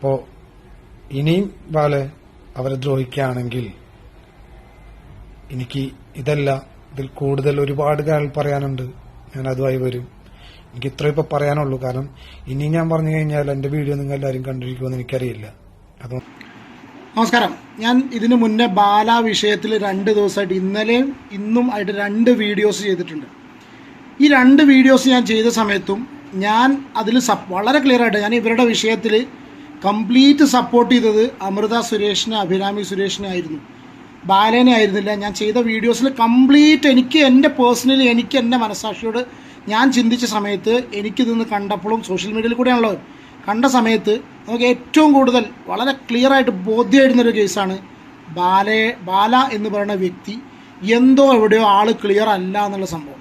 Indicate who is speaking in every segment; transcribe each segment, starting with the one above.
Speaker 1: അപ്പോ ഇനിയും ബാലെ അവരെ ദ്രോഹിക്കുകയാണെങ്കിൽ എനിക്ക് ഇതല്ല ഇതിൽ കൂടുതൽ ഒരുപാട് കാര്യങ്ങൾ പറയാനുണ്ട്. ഞാൻ അതുമായി വരും. എനിക്ക് ഇത്ര ഇപ്പൊ പറയാനുള്ളൂ. കാരണം ഇനി ഞാൻ പറഞ്ഞു കഴിഞ്ഞാൽ എന്റെ വീഡിയോ നിങ്ങൾ എല്ലാവരും കണ്ടിരിക്കുമെന്ന് എനിക്കറിയില്ല. അത്
Speaker 2: നമസ്കാരം. ഞാൻ ഇതിനു മുന്നേ ബാല വിഷയത്തിൽ രണ്ട് ദിവസമായിട്ട് ഇന്നലെയും ഇന്നും ആയിട്ട് രണ്ട് വീഡിയോസ് ചെയ്തിട്ടുണ്ട്. ഈ രണ്ട് വീഡിയോസ് ഞാൻ ചെയ്ത സമയത്തും ഞാൻ അതിൽ വളരെ ക്ലിയർ ആയിട്ട് ഞാൻ ഇവരുടെ വിഷയത്തിൽ കംപ്ലീറ്റ് സപ്പോർട്ട് ചെയ്തത് അമൃത സുരേഷിനെ അഭിരാമി സുരേഷിനെ ആയിരുന്നു. ബാലേനെ ആയിരുന്നില്ല. ഞാൻ ചെയ്ത വീഡിയോസിൽ കംപ്ലീറ്റ് എനിക്ക് എന്റെ പേഴ്സണലി എനിക്ക് എന്റെ മനസ്സാക്ഷിയോട് ഞാൻ ചിന്തിച്ച സമയത്ത് എനിക്കിതൊന്ന് കണ്ടപ്പോഴും സോഷ്യൽ മീഡിയയിൽ കൂടെയാണല്ലോ. കണ്ട സമയത്ത് നമുക്ക് ഏറ്റവും കൂടുതൽ വളരെ ക്ലിയർ ആയിട്ട് ബോധ്യമായിരുന്നൊരു കേസാണ് ബാലേ ബാല എന്ന് പറയുന്ന വ്യക്തി എന്തോ എവിടെയോ ആൾ ക്ലിയർ അല്ല എന്നുള്ള സംഭവം.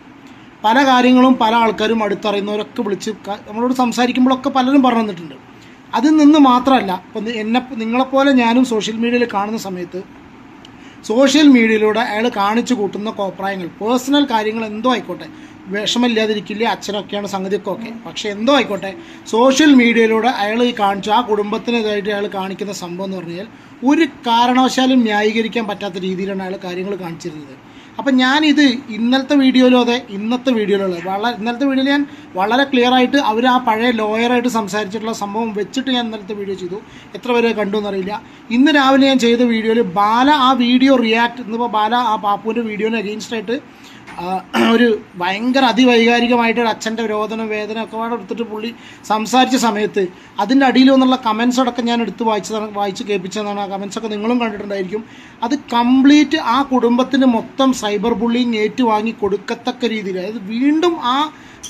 Speaker 2: പല കാര്യങ്ങളും പല ആൾക്കാരും അടുത്തറിയുന്നവരൊക്കെ വിളിച്ച് നമ്മളോട് സംസാരിക്കുമ്പോഴൊക്കെ പലരും പറഞ്ഞു തന്നിട്ടുണ്ട്. അതിൽ നിന്ന് മാത്രമല്ല ഇപ്പം എന്നെ നിങ്ങളെപ്പോലെ ഞാനും സോഷ്യൽ മീഡിയയിൽ കാണുന്ന സമയത്ത് സോഷ്യൽ മീഡിയയിലൂടെ അയാൾ കാണിച്ചു കൂട്ടുന്ന കോപ്രായങ്ങൾ പേഴ്സണൽ കാര്യങ്ങൾ എന്തോ ആയിക്കോട്ടെ. വിഷമില്ലാതിരിക്കില്ല അച്ഛനൊക്കെയാണ് സംഗതിക്കൊക്കെ പക്ഷേ പക്ഷെ എന്തോ ആയിക്കോട്ടെ സോഷ്യൽ മീഡിയയിലൂടെ അയാൾ ഈ കാണിച്ചു ആ കുടുംബത്തിനെതിരായിട്ട് അയാൾ കാണിക്കുന്ന സംഭവം എന്ന് പറഞ്ഞാൽ ഒരു കാരണവശാലും ന്യായീകരിക്കാൻ പറ്റാത്ത രീതിയിലാണ് അയാൾ കാര്യങ്ങൾ കാണിച്ചിരുന്നത്. അപ്പം ഞാനിത് ഇന്നലത്തെ വീഡിയോയിലും അതെ ഇന്നത്തെ വീഡിയോയിലും വളരെ ഇന്നലത്തെ വീഡിയോയിൽ ഞാൻ വളരെ ക്ലിയർ ആയിട്ട് അവർ ആ പഴയ ലോയറായിട്ട് സംസാരിച്ചിട്ടുള്ള സംഭവം വെച്ചിട്ട് ഞാൻ ഇന്നലത്തെ വീഡിയോ ചെയ്തു. എത്ര പേര് കണ്ടു എന്നറിയില്ല ഇന്ന് രാവിലെ ഞാൻ ചെയ്ത വീഡിയോയിൽ ബാല ആ വീഡിയോ റിയാക്ട് ഇന്നിപ്പോൾ ബാല ആ പാപ്പുവിന്റെ വീഡിയോനെ അഗെയിൻസ്റ്റ് ആയിട്ട് ആ, ഒരു ഭയങ്കര അതിവൈകാരികമായിട്ട് അച്ഛന്റെ രോദനം വേദന ഒക്കെ എടുത്തിട്ട് പുള്ളി സംസാരിച്ച സമയത്ത് അതിന്റെ അടിയിൽ വന്നുള്ള കമൻസ് അടക്കം ഞാൻ എടുത്ത് വായിച്ചതാണ് വായിച്ച് കേൾപ്പിച്ചതാണ്. ആ കമൻസൊക്കെ നിങ്ങളും കണ്ടിട്ടുണ്ടായിരിക്കും. അത് കംപ്ലീറ്റ് ആ കുടുംബത്തിന് മൊത്തം സൈബർ ബുള്ളിങ് ഏറ്റുവാങ്ങി കൊടുക്കത്തക്ക രീതിയിൽ. അതായത് വീണ്ടും ആ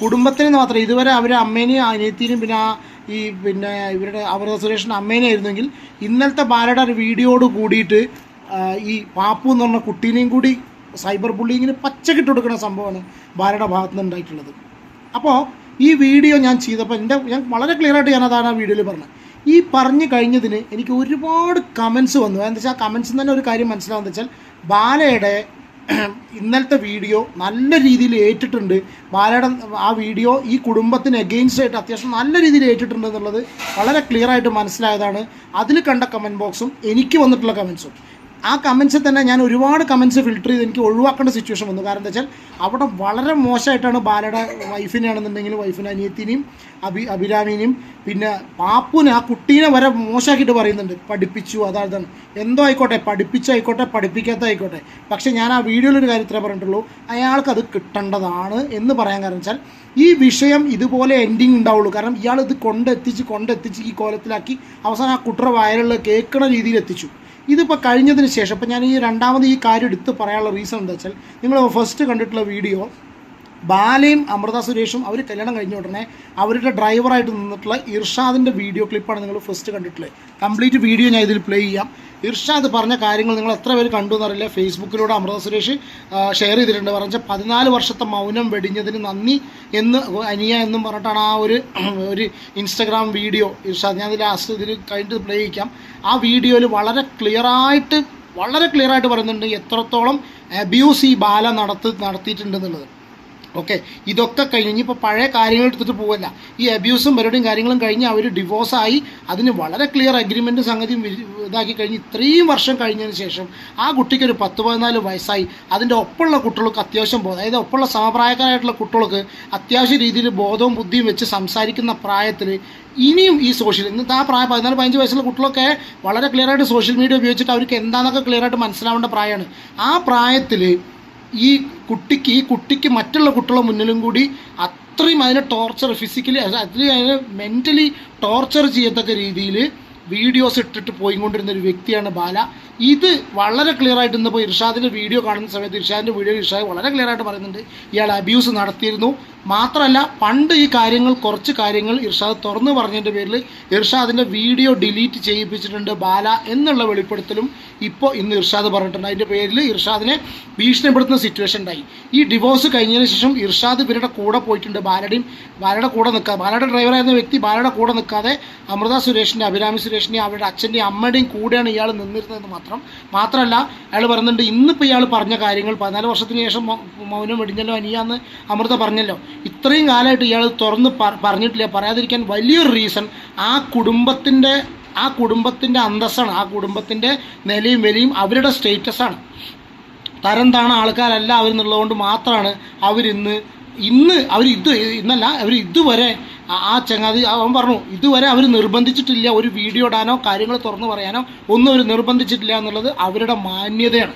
Speaker 2: കുടുംബത്തിന് മാത്രം ഇതുവരെ അവരെ അമ്മേനെയും അനിയത്തിനെയും പിന്നെ ആ ഈ പിന്നെ ഇവരുടെ അവരുടെ അമ്മേനെ ആയിരുന്നെങ്കിൽ ഇന്നലത്തെ ബാലയുടെ ഒരു വീഡിയോയോട് കൂടിയിട്ട് ഈ പാപ്പു എന്ന് പറഞ്ഞ കുട്ടീനെയും കൂടി സൈബർ ബുള്ളിങ്ങിന് പച്ചക്കിട്ട് കൊടുക്കുന്ന സംഭവമാണ് ബാലയുടെ ഭാഗത്ത് നിന്ന് ഉണ്ടായിട്ടുള്ളത് അപ്പോൾ ഈ വീഡിയോ ഞാൻ ചെയ്തപ്പോൾ എന്റെ ഞാൻ വളരെ ക്ലിയർ ആയിട്ട് ഞാൻ അതാണ് ആ വീഡിയോയിൽ പറഞ്ഞത്. ഈ പറഞ്ഞു കഴിഞ്ഞതിന് എനിക്ക് ഒരുപാട് കമൻസ് വന്നു. എന്താ വെച്ചാൽ ആ കമൻസിൽ തന്നെ ഒരു കാര്യം മനസ്സിലാവുന്നത് വെച്ചാൽ ബാലയുടെ ഇന്നലത്തെ വീഡിയോ നല്ല രീതിയിൽ ഏറ്റിട്ടുണ്ട്. ബാലയുടെ ആ വീഡിയോ ഈ കുടുംബത്തിന് എഗെയിൻസ്റ്റ് ആയിട്ട് അത്യാവശ്യം നല്ല രീതിയിൽ ഏറ്റിട്ടുണ്ട് എന്നുള്ളത് വളരെ ക്ലിയർ ആയിട്ട് മനസ്സിലായതാണ്. അതിൽ കണ്ട കമന്റ് ബോക്സും എനിക്ക് വന്നിട്ടുള്ള കമൻസും ആ കമൻസിൽ തന്നെ ഞാൻ ഒരുപാട് കമൻസ് ഫിൽട്ടർ ചെയ്ത് എനിക്ക് ഒഴിവാക്കേണ്ട സിറ്റുവേഷൻ വന്നു. കാരണം എന്താ വെച്ചാൽ അവിടെ വളരെ മോശമായിട്ടാണ് ബാലയുടെ വൈഫിനെയാണെന്നുണ്ടെങ്കിൽ വൈഫിനെ അനിയത്തിനെയും അഭി അഭിരാമിനെയും പിന്നെ പാപ്പുനെ ആ കുട്ടീനെ വരെ മോശമാക്കിയിട്ട് പറയുന്നുണ്ട്. പഠിപ്പിച്ചു അതാണ് എന്തോ ആയിക്കോട്ടെ പഠിപ്പിച്ചായിക്കോട്ടെ പഠിപ്പിക്കാത്ത ആയിക്കോട്ടെ പക്ഷേ ഞാൻ ആ വീഡിയോയിൽ ഒരു കാര്യത്തിലേ പറഞ്ഞിട്ടുള്ളൂ. അയാൾക്ക് അത് കിട്ടേണ്ടതാണ് എന്ന് പറയാൻ കാരണം വെച്ചാൽ ഈ വിഷയം ഇതുപോലെ എൻഡിങ് ഉണ്ടാവുള്ളൂ. കാരണം ഇയാൾ ഇത് കൊണ്ടെത്തിച്ച് കൊണ്ടെത്തിച്ച് ഈ കോലത്തിലാക്കി അവസാനം ആ കുട്ടറ വയലുള്ള കേൾക്കണ രീതിയിൽ എത്തിച്ചു. ഇതിപ്പോൾ കഴിഞ്ഞതിന് ശേഷം ഇപ്പം ഞാൻ ഈ രണ്ടാമത് ഈ കാര്യം എടുത്ത് പറയാനുള്ള റീസൺ എന്താ വെച്ചാൽ നിങ്ങൾ ഫസ്റ്റ് കണ്ടിട്ടുള്ള വീഡിയോ ബാലയും അമൃത സുരേഷും അവർ കല്യാണം കഴിഞ്ഞ ഉടനെ അവരുടെ ഡ്രൈവറായിട്ട് നിന്നിട്ടുള്ള ഇർഷാദിന്റെ വീഡിയോ ക്ലിപ്പാണ് നിങ്ങൾ ഫസ്റ്റ് കണ്ടിട്ടുള്ളത്. കംപ്ലീറ്റ് വീഡിയോ ഞാൻ ഇതിൽ പ്ലേ ചെയ്യാം. ഇർഷാദ് പറഞ്ഞ കാര്യങ്ങൾ നിങ്ങൾ എത്ര പേര് കണ്ടു എന്നറിയില്ല. ഫേസ്ബുക്കിലൂടെ അമൃത സുരേഷ് ഷെയർ ചെയ്തിട്ടുണ്ട്. പറഞ്ഞ പതിനാല് വർഷത്തെ മൗനം വെടിഞ്ഞതിന് നന്ദി എന്ന് അനിയ എന്നും പറഞ്ഞിട്ടാണ് ആ ഒരു ഒരു ഇൻസ്റ്റഗ്രാം വീഡിയോ ഇർഷാദ്. ഞാൻ ലാസ്റ്റ് ഇതിൽ കഴിഞ്ഞിട്ട് പ്ലേ ചെയ്യിക്കാം. ആ വീഡിയോയിൽ വളരെ ക്ലിയറായിട്ട് വളരെ ക്ലിയറായിട്ട് പറയുന്നുണ്ട് എത്രത്തോളം അബ്യൂസ് ഈ ബാല നടത്തി നടത്തിയിട്ടുണ്ടെന്നുള്ളത് ഓക്കെ ഇതൊക്കെ കഴിഞ്ഞ് ഇനിയിപ്പോൾ പഴയ കാര്യങ്ങൾ എടുത്തിട്ട് പോവല്ല. ഈ അബ്യൂസും പരിപാടിയും കാര്യങ്ങളും കഴിഞ്ഞ് അവർ ഡിവോഴ്സായി അതിന് വളരെ ക്ലിയർ അഗ്രിമെന്റ് സംഗതിയും ഇതാക്കി കഴിഞ്ഞ് ഇത്രയും വർഷം കഴിഞ്ഞതിന് ശേഷം ആ കുട്ടിക്ക് ഒരു പത്ത് പതിനാല് വയസ്സായി. അതിന്റെ ഒപ്പമുള്ള കുട്ടികൾക്ക് അത്യാവശ്യം ബോധം. അതായത് ഒപ്പമുള്ള സമപ്രായക്കാരായിട്ടുള്ള കുട്ടികൾക്ക് അത്യാവശ്യ രീതിയിൽ ബോധവും ബുദ്ധിയും വെച്ച് സംസാരിക്കുന്ന പ്രായത്തിൽ ഇനിയും ഈ സോഷ്യൽ ഇന്നത്തെ ആ പ്രായം പതിനാല് പതിനഞ്ച് വയസ്സുള്ള കുട്ടികളൊക്കെ വളരെ ക്ലിയറായിട്ട് സോഷ്യൽ മീഡിയ ഉപയോഗിച്ചിട്ട് അവർക്ക് എന്താണെന്നൊക്കെ ക്ലിയറായിട്ട് മനസ്സിലാവേണ്ട പ്രായമാണ്. ആ പ്രായത്തിൽ ഈ കുട്ടിക്ക് ഈ കുട്ടിക്ക് മറ്റുള്ള കുട്ടികളുടെ മുന്നിലും കൂടി അത്രയും അതിനെ ടോർച്ചർ ഫിസിക്കലി അതിനെ മെന്റലി ടോർച്ചർ ചെയ്യത്തക്ക രീതിയിൽ വീഡിയോസ് ഇട്ടിട്ട് പോയിക്കൊണ്ടിരുന്ന ഒരു വ്യക്തിയാണ് ബാല. ഇത് വളരെ ക്ലിയർ ആയിട്ട് ഇന്നിപ്പോൾ ഇർഷാദിന്റെ വീഡിയോ കാണുന്ന സമയത്ത് ഇർഷാദിന്റെ വീഡിയോ ഇർഷാദ് വളരെ ക്ലിയർ ആയിട്ട് പറയുന്നുണ്ട്. ഇയാൾ അബ്യൂസ് നടത്തിയിരുന്നു. മാത്രമല്ല പണ്ട് ഈ കാര്യങ്ങൾ കുറച്ച് കാര്യങ്ങൾ ഇർഷാദ് തുറന്നു പറഞ്ഞതിന്റെ പേരിൽ ഇർഷാദിന്റെ വീഡിയോ ഡിലീറ്റ് ചെയ്യിപ്പിച്ചിട്ടുണ്ട് ബാല എന്നുള്ള വെളിപ്പെടുത്തലും ഇപ്പോൾ ഇന്ന് ഇർഷാദ് പറഞ്ഞിട്ടുണ്ട്. അതിന്റെ പേരിൽ ഇർഷാദിനെ ഭീഷണിപ്പെടുത്തുന്ന സിറ്റുവേഷൻ ഉണ്ടായി. ഈ ഡിവോഴ്സ് കഴിഞ്ഞതിന് ശേഷം ഇർഷാദ് ഇവരുടെ കൂടെ പോയിട്ടുണ്ട് ബാലയുടെയും ബാലയുടെ കൂടെ നിൽക്കാതെ ബാലയുടെ ഡ്രൈവറായിരുന്ന വ്യക്തി ബാലയുടെ കൂടെ നിൽക്കാതെ അമൃത സുരേഷിന്റെ അഭിരാമി സുരേഷിന്റെയും അവരുടെ അച്ഛന്റെയും അമ്മയുടെയും കൂടെയാണ് ഇയാൾ നിന്നിരുന്നതെന്ന് മാത്രം. മാത്രമല്ല അയാൾ പറയുന്നുണ്ട് ഇന്നിപ്പോൾ ഇയാൾ പറഞ്ഞ കാര്യങ്ങൾ പതിനാല് വർഷത്തിന് ശേഷം മൗനം വെടിഞ്ഞല്ലോ അനിയാന്ന് അമൃത പറഞ്ഞല്ലോ. ഇത്രയും കാലമായിട്ട് ഇയാൾ തുറന്ന് പറഞ്ഞിട്ടില്ല. പറയാതിരിക്കാൻ വലിയൊരു റീസൺ ആ കുടുംബത്തിന്റെ ആ കുടുംബത്തിന്റെ അന്തസ്സാണ്. ആ കുടുംബത്തിന്റെ നിലയും വിലയും അവരുടെ സ്റ്റേറ്റസാണ് തരം താണ ആൾക്കാരല്ല അവരെന്നുള്ളതുകൊണ്ട് മാത്രമാണ് അവരിന്ന് ഇന്ന് അവർ ഇത് ഇന്നല്ല അവർ ഇതുവരെ ആ- ചങ്ങാതി അവൻ പറഞ്ഞു ഇതുവരെ അവർ നിർബന്ധിച്ചിട്ടില്ല ഒരു വീഡിയോ ഇടാനോ കാര്യങ്ങൾ തുറന്നു പറയാനോ ഒന്നും അവർ നിർബന്ധിച്ചിട്ടില്ല എന്നുള്ളത് അവരുടെ മാന്യതയാണ്.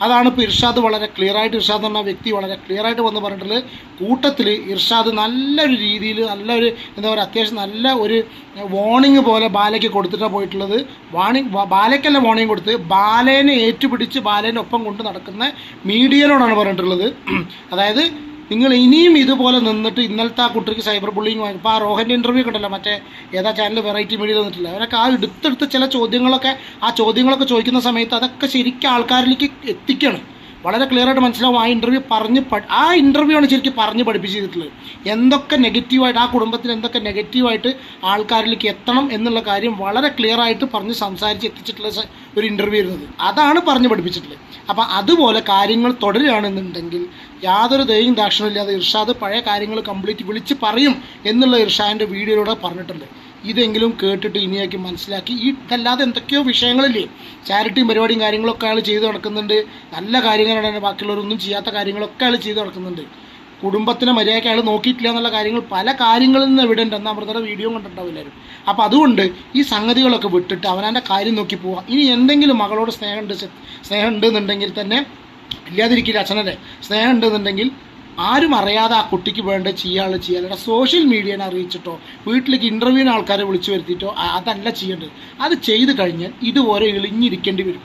Speaker 2: അതാണ് ഇപ്പോൾ ഇർഷാദ് വളരെ ക്ലിയർ ആയിട്ട് ഇർഷാദ് എന്ന വ്യക്തി വളരെ ക്ലിയർ ആയിട്ട് വന്ന് പറഞ്ഞിട്ടുള്ളത്. കൂട്ടത്തിൽ ഇർഷാദ് നല്ലൊരു രീതിയിൽ നല്ലൊരു എന്താ പറയുക അത്യാവശ്യം നല്ല ഒരു വാണിംഗ് പോലെ ബാലയ്ക്ക് കൊടുത്തിട്ടാണ് പോയിട്ടുള്ളത്. വാണിംഗ് ബാലയ്ക്കല്ല വാണിംഗ് കൊടുത്ത് ബാലേനെ ഏറ്റുപിടിച്ച് ബാലേനെ ഒപ്പം കൊണ്ട് നടക്കുന്ന മീഡിയനോടാണ് പറഞ്ഞിട്ടുള്ളത്. അതായത് നിങ്ങൾ ഇനിയും ഇതുപോലെ നിന്നിട്ട് ഇന്നലത്തെ ആ കുട്ടിക്ക് സൈബർ ബുള്ളിങ് ഇപ്പോൾ ആ റോഹന്റെ ഇന്റർവ്യൂ കണ്ടല്ലോ മറ്റേ ഏതാ ചാനൽ വെറൈറ്റി മീഡിയ തന്നിട്ടില്ല അവരൊക്കെ ആ എടുത്തെടുത്ത് ചില ചോദ്യങ്ങളൊക്കെ ആ ചോദ്യങ്ങളൊക്കെ ചോദിക്കുന്ന സമയത്ത് അതൊക്കെ ശരിക്കും ആൾക്കാരിലേക്ക് എത്തിക്കണം. വളരെ ക്ലിയർ ആയിട്ട് മനസ്സിലാവും ആ ഇന്റർവ്യൂ പറഞ്ഞ് ആ ഇന്റർവ്യൂ ആണ് ശരിക്കും പറഞ്ഞ് പഠിപ്പിച്ചിട്ടുള്ളത്. എന്തൊക്കെ നെഗറ്റീവായിട്ട് ആ കുടുംബത്തിൽ എന്തൊക്കെ നെഗറ്റീവായിട്ട് ആൾക്കാരിലേക്ക് എത്തണം എന്നുള്ള കാര്യം വളരെ ക്ലിയർ ആയിട്ട് പറഞ്ഞ് സംസാരിച്ച് എത്തിച്ചിട്ടുള്ള ഒരു ഇന്റർവ്യൂ ഇരുന്നത് അതാണ് പറഞ്ഞു പഠിപ്പിച്ചിട്ടുള്ളത്. അപ്പം അതുപോലെ കാര്യങ്ങൾ തുടരുകയാണെന്നുണ്ടെങ്കിൽ യാതൊരു ദയും ദാക്ഷണമില്ലാതെ ഇല്ലാതെ ഇർഷാദ് പഴയ കാര്യങ്ങൾ കംപ്ലീറ്റ് വിളിച്ച് പറയും എന്നുള്ള ഇർഷാദിന്റെ വീഡിയോയിലൂടെ പറഞ്ഞിട്ടുണ്ട്. ഇതെങ്കിലും കേട്ടിട്ട് ഇനിയാക്കി മനസ്സിലാക്കി. ഈ ഇതല്ലാതെ എന്തൊക്കെയോ വിഷയങ്ങളില്ലേ? ചാരിറ്റിയും പരിപാടിയും കാര്യങ്ങളൊക്കെ അയാൾ ചെയ്തു നടക്കുന്നുണ്ട്. നല്ല കാര്യങ്ങളാണ് ബാക്കിയുള്ളവരൊന്നും ചെയ്യാത്ത കാര്യങ്ങളൊക്കെ അയാൾ ചെയ്തു നടക്കുന്നുണ്ട്. കുടുംബത്തിനെ മര്യാദയ്ക്ക് അയാൾ നോക്കിയിട്ടില്ല എന്നുള്ള കാര്യങ്ങൾ പല കാര്യങ്ങളിൽ നിന്ന് എവിടെയുണ്ട് എന്ന് അമൃതയുടെ വീഡിയോ കണ്ടിട്ടുണ്ടാവില്ലായിരുന്നു. അപ്പോൾ അതുകൊണ്ട് ഈ സംഗതികളൊക്കെ വിട്ടിട്ട് അവനവന്റെ കാര്യം നോക്കി പോവാം. ഇനി എന്തെങ്കിലും മകളോട് സ്നേഹമുണ്ട് സ്നേഹമുണ്ട് എന്നുണ്ടെങ്കിൽ തന്നെ ഇല്ലാതിരിക്കില്ല അച്ഛനെ സ്നേഹം ഉണ്ടെന്നുണ്ടെങ്കിൽ ആരും അറിയാതെ ആ കുട്ടിക്ക് വേണ്ട ചെയ്യാനുള്ള ചെയ്യുക അല്ലാതെ സോഷ്യൽ മീഡിയനെ അറിയിച്ചിട്ടോ വീട്ടിലേക്ക് ഇന്റർവ്യൂവിന് ആൾക്കാരെ വിളിച്ചു വരുത്തിയിട്ടോ അതല്ല ചെയ്യേണ്ടത്. അത് ചെയ്ത് കഴിഞ്ഞാൽ ഇതുപോലെ ഇളിഞ്ഞിരിക്കേണ്ടി വരും.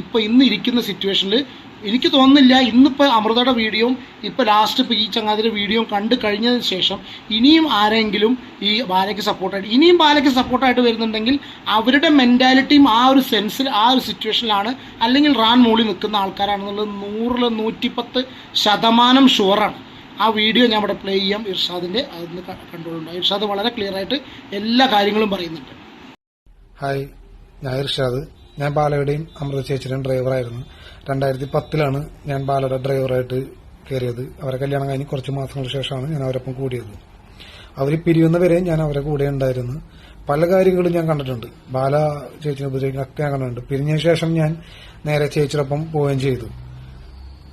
Speaker 2: ഇപ്പോൾ ഇന്ന് ഇരിക്കുന്ന സിറ്റുവേഷനിൽ എനിക്ക് തോന്നുന്നില്ല ഇന്നിപ്പോൾ അമൃതയുടെ വീഡിയോയും ഇപ്പോൾ ലാസ്റ്റ് ഇപ്പോൾ ഈ ചങ്ങാതിന്റെ വീഡിയോയും കണ്ടു കഴിഞ്ഞതിന് ശേഷം ഇനിയും ആരെങ്കിലും ഈ ബാലയ്ക്ക് സപ്പോർട്ടായിട്ട് ഇനിയും ബാലയ്ക്ക് സപ്പോർട്ടായിട്ട് വരുന്നുണ്ടെങ്കിൽ അവരുടെ മെന്റാലിറ്റിയും ആ ഒരു സെൻസിൽ ആ ഒരു സിറ്റുവേഷനിലാണ് അല്ലെങ്കിൽ റാൻ മൂളി നിൽക്കുന്ന ആൾക്കാരാണെന്നുള്ളത് നൂറിൽ നൂറ്റിപ്പത്ത് ശതമാനം ഷുവറാണ് ആ വീഡിയോ ഞാൻ ഇവിടെ പ്ലേ ചെയ്യാം. ഇർഷാദിന്റെ അതിന് കണ്ടുകൊണ്ടുണ്ട് ഇർഷാദ് വളരെ ക്ലിയർ ആയിട്ട് എല്ലാ കാര്യങ്ങളും പറയുന്നുണ്ട്.
Speaker 1: ഹായ് ഞാൻ ഇർഷാദ്. ഞാൻ ബാലയുടെയും അമൃത ചേച്ചിയുടെയും ഡ്രൈവറായിരുന്നു. രണ്ടായിരത്തി പത്തിലാണ് ഞാൻ ബാലയുടെ ഡ്രൈവറായിട്ട് കയറിയത്. അവരെ കല്യാണം കഴിഞ്ഞ് കുറച്ച് മാസങ്ങൾക്ക് ശേഷമാണ് ഞാൻ അവരൊപ്പം കൂടിയത്. അവർ പിരിയുന്നവരെയും ഞാൻ അവരെ കൂടെ ഉണ്ടായിരുന്നു. പല കാര്യങ്ങളും ഞാൻ കണ്ടിട്ടുണ്ട്. ബാല ചേച്ചിനെ ഉപദ്രവിക്കുന്ന ഒക്കെ ഞാൻ കണ്ടിട്ടുണ്ട്. പിരിഞ്ഞ ശേഷം ഞാൻ നേരെ ചേച്ചിയോടൊപ്പം പോവുകയും ചെയ്തു.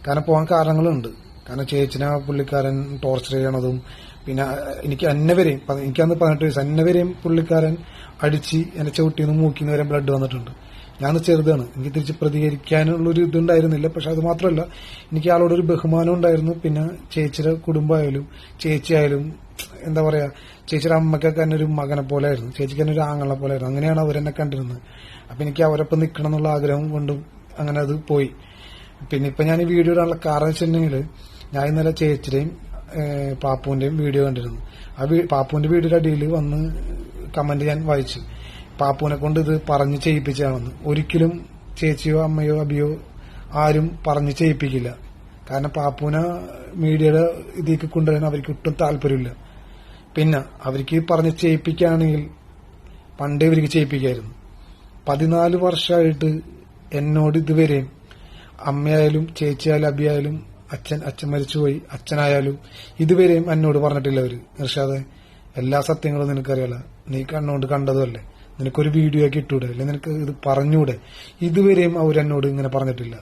Speaker 1: കാരണം പോകാൻ കാരണങ്ങളുണ്ട്. കാരണം ചേച്ചിനെ പുള്ളിക്കാരൻ ടോർച്ചർ ചെയ്യണതും പിന്നെ എനിക്ക് എന്നെ വരെയും എനിക്കന്ന് പതിനെട്ട് വയസ്സ് എന്നെ വരെയും പുള്ളിക്കാരൻ അടിച്ച് എന്നെ ചവിട്ടിന്ന് മൂക്കിന്ന് വരെ ബ്ലഡ് വന്നിട്ടുണ്ട്. ഞാൻ ചെറുതാണ്. എനിക്ക് തിരിച്ച് പ്രതികരിക്കാനുള്ളൊരു ഇതുണ്ടായിരുന്നില്ല. പക്ഷെ അത് മാത്രമല്ല എനിക്ക് ആളോടൊരു ബഹുമാനം ഉണ്ടായിരുന്നു. പിന്നെ ചേച്ചിയുടെ കുടുംബമായാലും ചേച്ചിയായാലും എന്താ പറയാ ചേച്ചിയുടെ അമ്മയ്ക്കൊക്കെ തന്നെ ഒരു മകനെ പോലെ ആയിരുന്നു ചേച്ചിക്ക് തന്നെ ഒരു ആങ്ങളെ പോലെ ആയിരുന്നു അങ്ങനെയാണ് അവരെന്നെ കണ്ടിരുന്നത്. അപ്പൊ എനിക്ക് അവരൊപ്പം നിൽക്കണം എന്നുള്ള ആഗ്രഹം കൊണ്ടും അങ്ങനെ അത് പോയി. പിന്നെ ഇപ്പൊ ഞാൻ ഈ വീഡിയോ ഇടാനുള്ള കാരണം വെച്ചിട്ടുണ്ടെങ്കിൽ ഞാൻ ഇന്നലെ ചേച്ചിയുടെയും പാപ്പുവിന്റെയും വീഡിയോ കണ്ടിരുന്നു. ആ പാപ്പുവിന്റെ വീഡിയോയുടെ അടിയിൽ വന്ന് കമന്റ് ഞാൻ വായിച്ചു. പാപ്പുവിനെ കൊണ്ട് ഇത് പറഞ്ഞു ചെയ്യിപ്പിച്ചാണെന്ന് ഒരിക്കലും ചേച്ചിയോ അമ്മയോ അബിയോ ആരും പറഞ്ഞു ചെയ്യിപ്പിക്കില്ല. കാരണം പാപ്പുവിനെ മീഡിയയുടെ ഇതിലേക്ക് കൊണ്ടുവരാൻ അവർക്ക് ഒട്ടും താല്പര്യമില്ല. പിന്നെ അവർക്ക് പറഞ്ഞ് ചെയ്യിപ്പിക്കുകയാണെങ്കിൽ പണ്ടേ ഇവർക്ക് ചെയ്യിപ്പിക്കായിരുന്നു. പതിനാല് വർഷമായിട്ട് എന്നോട് ഇതുവരെയും അമ്മയായാലും ചേച്ചിയായാലും അബിയായാലും അച്ഛൻ അച്ഛൻ മരിച്ചുപോയി അച്ഛനായാലും ഇതുവരെയും എന്നോട് പറഞ്ഞിട്ടില്ല അവർ. നിർഷാദ് എല്ലാ സത്യങ്ങളും നിനക്കറിയാലോ? നീ കണ്ണുകൊണ്ട് കണ്ടതുമല്ലേ? നിനക്കൊരു വീഡിയോ ആക്കി ഇട്ടൂടെ? അല്ലെ നിനക്ക് ഇത് പറഞ്ഞൂടെ? ഇതുവരെയും അവരെന്നോട് ഇങ്ങനെ പറഞ്ഞിട്ടില്ല.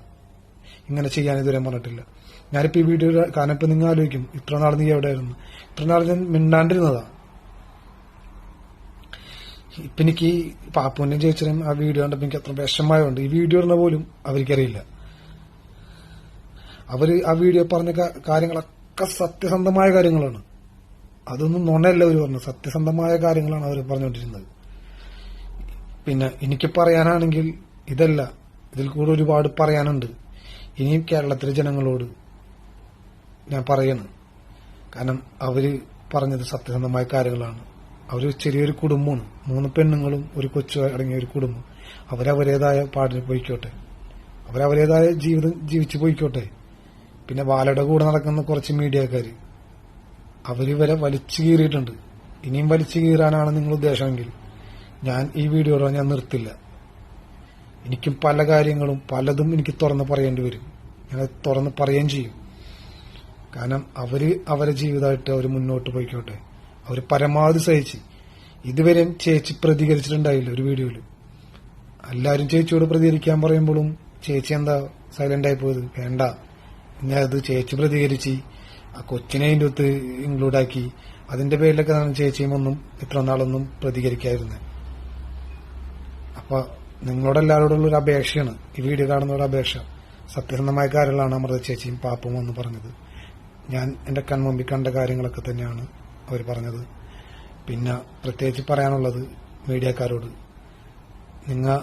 Speaker 1: ഇങ്ങനെ ചെയ്യാൻ ഇതുവരെ പറഞ്ഞിട്ടില്ല. ഞാനിപ്പോ ഈ വീഡിയോ കാരണം ഇപ്പൊ നിങ്ങൾ ആലോചിക്കും. ഇത്ര നാൾ നീ എവിടെയായിരുന്നു? ഇത്ര നാൾ ഞാൻ മിണ്ടാണ്ടിരുന്നതാ. ഇപ്പൊ എനിക്ക് ഈ പാപ്പുവിന്റെയും ചോദിച്ചാലും ആ വീഡിയോ കണ്ടപ്പോ എനിക്ക് അത്ര വിഷമമായുണ്ട് ഈ വീഡിയോ ഇടുന്ന പോലും അവർക്കറിയില്ല. അവർ ആ വീഡിയോ പറഞ്ഞ കാര്യങ്ങളൊക്കെ സത്യസന്ധമായ കാര്യങ്ങളാണ്. അതൊന്നും നുണയല്ല അവർ പറഞ്ഞത്. സത്യസന്ധമായ കാര്യങ്ങളാണ് അവർ പറഞ്ഞുകൊണ്ടിരുന്നത്. പിന്നെ എനിക്ക് പറയാനാണെങ്കിൽ ഇതല്ല. ഇതിൽ കൂടെ ഒരുപാട് പറയാനുണ്ട്. ഇനിയും കേരളത്തിലെ ജനങ്ങളോട് ഞാൻ പറയണം. കാരണം അവർ പറഞ്ഞത് സത്യസന്ധമായ കാര്യങ്ങളാണ്. അവർ ചെറിയൊരു കുടുംബമാണ്. മൂന്ന് പെണ്ണുങ്ങളും ഒരു കൊച്ചു അടങ്ങിയ ഒരു കുടുംബം. അവരവരേതായ പാടിന് പോയിക്കോട്ടെ. അവരവരേതായ ജീവിതം ജീവിച്ചു പോയിക്കോട്ടെ. പിന്നെ ബാലയുടെ കൂടെ നടക്കുന്ന കുറച്ച് മീഡിയക്കാര്. അവരിവരെ വലിച്ചു കീറിയിട്ടുണ്ട്. ഇനിയും വലിച്ചു കീറാനാണ് നിങ്ങൾ ഉദ്ദേശമെങ്കിൽ ഞാൻ ഈ വീഡിയോ ഞാൻ നിർത്തില്ല. എനിക്കും പല കാര്യങ്ങളും പലതും എനിക്ക് തുറന്ന് പറയേണ്ടി വരും. ഞാൻ തുറന്ന് പറയുകയും ചെയ്യും. കാരണം അവർ അവരെ ജീവിതമായിട്ട് അവർ മുന്നോട്ട് പോയിക്കോട്ടെ. അവർ പരമാവധി സഹിച്ച്. ഇതുവരെ ചേച്ചി പ്രതികരിച്ചിട്ടുണ്ടായില്ല ഒരു വീഡിയോയിൽ എല്ലാവരും ചേച്ചിയോട് പ്രതികരിക്കാൻ പറയുമ്പോഴും ചേച്ചി എന്താ സൈലന്റ് ആയി പോയത്? വേണ്ട. പിന്നെ അത് ചേച്ചി പ്രതികരിച്ച് ആ കൊച്ചിനെ അതിന്റെ ഒത്ത് ഇൻക്ലൂഡ് ആക്കി. അതിന്റെ പേരിലൊക്കെ ചേച്ചിയും ഒന്നും ഇത്ര നാളൊന്നും പ്രതികരിക്കാതിരുന്നത് അപ്പൊ നിങ്ങളോട് എല്ലാവരോടുള്ള ഒരു അപേക്ഷയാണ്. ഈ വീഡിയോ കാണുന്ന ഒരു അപേക്ഷ. സത്യസന്ധമായ കാര്യങ്ങളാണ് അമൃത ചേച്ചിയും പാപ്പും എന്ന് പറഞ്ഞത്. ഞാൻ എന്റെ കൺമുമ്പിൽ കണ്ട കാര്യങ്ങളൊക്കെ തന്നെയാണ് അവർ പറഞ്ഞത്. പിന്നെ പ്രത്യേകിച്ച് പറയാനുള്ളത് മീഡിയക്കാരോട്. നിങ്ങ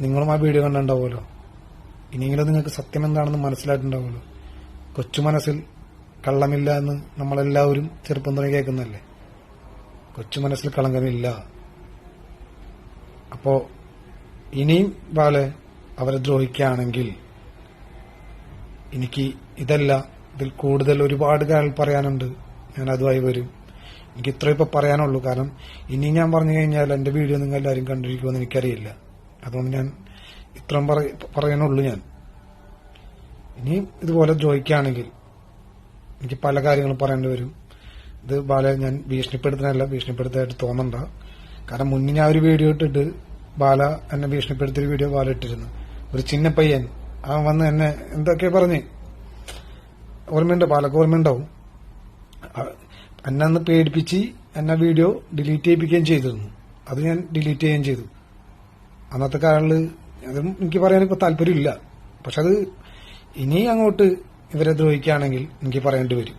Speaker 1: നിങ്ങളും ആ വീഡിയോ കണ്ടിട്ടുണ്ടാവുമല്ലോ. ഇനിയെങ്കിലും നിങ്ങൾക്ക് സത്യം എന്താണെന്ന് മനസ്സിലായിട്ടുണ്ടാവുമല്ലോ. കൊച്ചു മനസ്സിൽ കള്ളമില്ല എന്ന് നമ്മളെല്ലാവരും ചെറുപ്പം തന്നെ കേൾക്കുന്നല്ലേ കൊച്ചു മനസ്സിൽ കളങ്കമില്ല അപ്പോ ഇനിയും ബാലെ അവരെ ദ്രോഹിക്കുകയാണെങ്കിൽ എനിക്ക് ഇതല്ല ഇതിൽ കൂടുതൽ ഒരുപാട് കാര്യങ്ങൾ പറയാനുണ്ട്. ഞാൻ അതുമായി വരും. എനിക്ക് ഇത്ര ഇപ്പൊ പറയാനുള്ളൂ. കാരണം ഇനി ഞാൻ പറഞ്ഞു കഴിഞ്ഞാൽ എന്റെ വീഡിയോ നിങ്ങൾ എല്ലാവരും കണ്ടിരിക്കുമെന്ന് എനിക്കറിയില്ല. അതുകൊണ്ട് ഞാൻ ഇത്രയും പറ- പറയാനുള്ളൂ ഞാൻ. ഇനിയും ഇതുപോലെ ദ്രോഹിക്കുകയാണെങ്കിൽ എനിക്ക് പല കാര്യങ്ങളും പറയേണ്ടി വരും. ഇത് ബാല ഞാൻ ഭീഷണിപ്പെടുത്തുന്നതല്ല ഭീഷണിപ്പെടുത്തായിട്ട് തോന്നണ്ട. കാരണം മുന്നേ ഞാൻ ഒരു വീഡിയോ ഇട്ടിട്ട് ബാല എന്നെ ഭീഷണിപ്പെടുത്തിയ വീഡിയോ ബാല ഇട്ടിരുന്നു ഒരു ചിന്ന പയ്യൻ. അവൻ വന്ന് എന്നെ എന്തൊക്കെ പറഞ്ഞ്. ഓർമ്മയുണ്ടോ ബാലക്ക്? ഓർമ്മയുണ്ടാവും. എന്നെ അന്ന് പേടിപ്പിച്ച് എന്നെ വീഡിയോ ഡിലീറ്റ് ചെയ്യിപ്പിക്കുകയും ചെയ്തിരുന്നു. അത് ഞാൻ ഡിലീറ്റ് ചെയ്യുകയും ചെയ്തു. അന്നത്തെ കാലങ്ങളിൽ അതും എനിക്ക് പറയാൻ ഇപ്പൊ താല്പര്യമില്ല. പക്ഷെ അത് ഇനി അങ്ങോട്ട് ഇവരെ ദ്രോഹിക്കുകയാണെങ്കിൽ എനിക്ക് പറയേണ്ടി വരും.